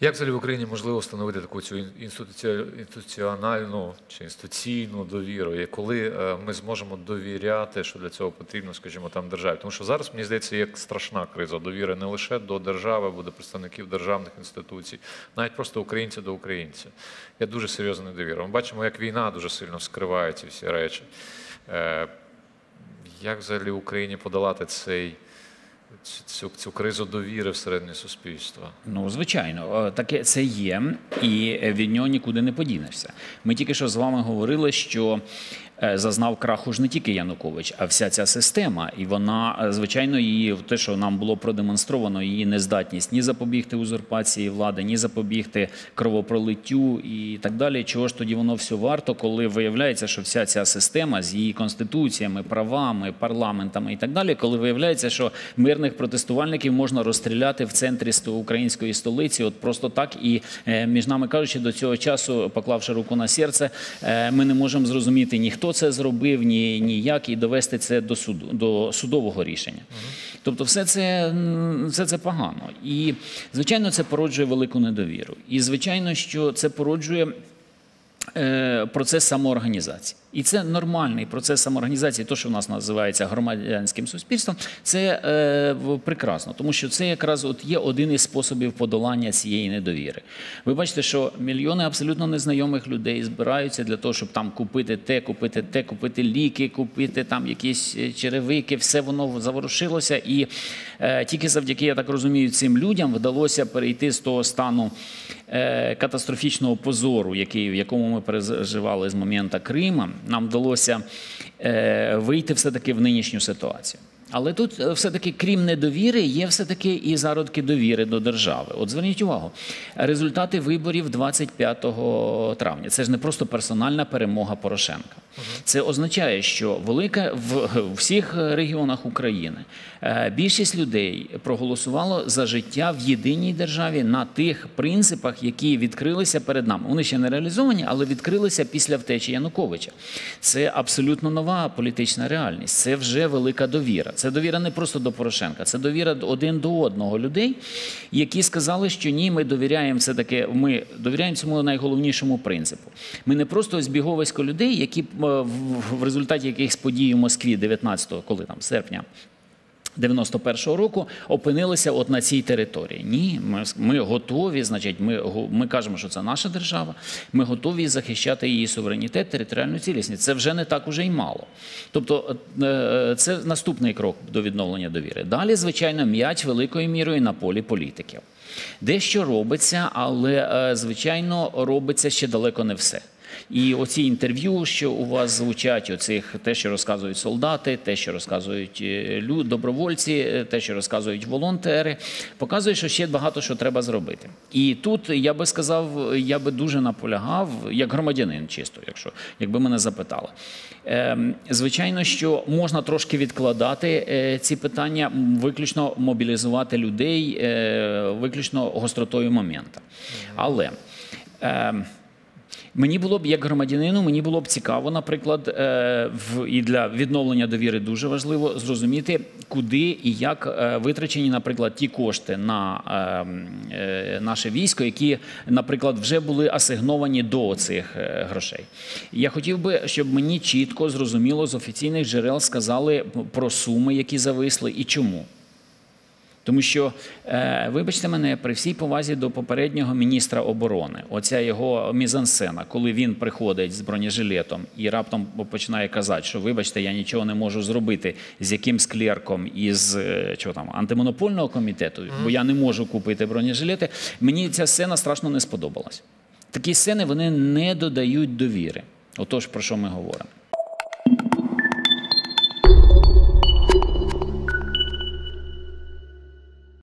Як взагалі в Україні можливо встановити таку цю інституціональну чи інституційну довіру, і коли е, ми зможемо довіряти, що для цього потрібно, скажімо, там державі? Тому що зараз мені здається, є страшна криза довіри не лише до держави, або до представників державних інституцій, навіть просто українця до українця. Є дуже серйозна недовіра. Ми бачимо, як війна дуже сильно вскриває ці всі речі. Е, Як взагалі Україні подолати цей цю, цю, кризу довіри всередині суспільства? Ну, звичайно, е, таке це є, і від нього нікуди не подінешся. Ми тільки що з вами говорили, що зазнав краху ж не тільки Янукович, а вся ця система. І вона, е, звичайно, її те, що нам було продемонстровано, її нездатність ні запобігти узурпації влади, ні запобігти кровопролиттю і так далі. Чого ж тоді воно все варто, коли виявляється, що вся ця система з її конституціями, правами, парламентами і так далі, коли виявляється, що мирних протестувальників можна розстріляти в центрі української столиці, от просто так. І е, між нами кажучи, до цього часу, поклавши руку на серце, е, ми не можемо зрозуміти ні хто це зробив, ні, ні як, і довести це до суду до судового рішення. Тобто, все це, все це погано. І звичайно, це породжує велику недовіру. І звичайно, що це породжує процес самоорганізації. І це нормальний процес самоорганізації, то, що в нас називається громадянським суспільством, це е, прекрасно, тому що це якраз от є один із способів подолання цієї недовіри. Ви бачите, що мільйони абсолютно незнайомих людей збираються для того, щоб там купити те, купити те, купити ліки, купити там якісь е, черевики, все воно заворушилося. І е, тільки завдяки, я так розумію, цим людям вдалося перейти з того стану е, катастрофічного позору, який, в якому ми переживали з моменту Крима, нам вдалося е, вийти все-таки в нинішню ситуацію. Але тут е, все-таки, крім недовіри, є все-таки і зародки довіри до держави. От зверніть увагу, результати виборів 25 травня. Це ж не просто персональна перемога Порошенка. Це означає, що велика в в всіх регіонах України е, більшість людей проголосувало за життя в єдиній державі на тих принципах, які відкрилися перед нами. Вони ще не реалізовані, але відкрилися після втечі Януковича. Це абсолютно нова політична реальність. Це вже велика довіра. Це довіра не просто до Порошенка, це довіра один до одного людей, які сказали, що ні, ми довіряємо все таки. Ми довіряємо цьому найголовнішому принципу. Ми не просто збіговисько людей, які е, в- результаті якихось подій у Москві 19-го, коли там серпня. 91-го року опинилися от на цій території. Ні, ми, ми готові, значить, ми, ми кажемо, що це наша держава. Ми готові захищати її суверенітет, територіальну цілісність. Це вже не так уже й мало. Тобто, е, це наступний крок до відновлення довіри. Далі, звичайно, м'яч великою мірою на полі політиків. Дещо робиться, але е, звичайно робиться ще далеко не все. І оці інтерв'ю, що у вас звучать, оцих те, що розказують солдати, те, що розказують е, добровольці, е, те, що розказують волонтери, показує, що ще багато що треба зробити. І тут я би сказав, я би дуже наполягав, як громадянин, чисто, якщо якби мене запитали. Ем, Звичайно, що можна трошки відкладати е, ці питання, виключно мобілізувати людей, виключно гостротою моменту. Але. Ем, Мені було б як громадянину, мені було б цікаво, наприклад, е, в і для відновлення довіри дуже важливо зрозуміти, куди і як е, витрачені, наприклад, ті кошти на е, е, наше військо, які, наприклад, вже були асигновані до цих грошей. Я хотів би, щоб мені чітко зрозуміло з офіційних джерел сказали про суми, які зависли, і чому. Тому що, е, вибачте мене, при всій повазі до попереднього міністра оборони, оця його мізансцена, коли він приходить з бронежилетом і раптом починає казати, що вибачте, я нічого не можу зробити з якимсь клерком із е, чого там антимонопольного комітету, бо я не можу купити бронежилети. Мені ця сцена страшно не сподобалась. Такі сцени вони не додають довіри. Отож, про що ми говоримо?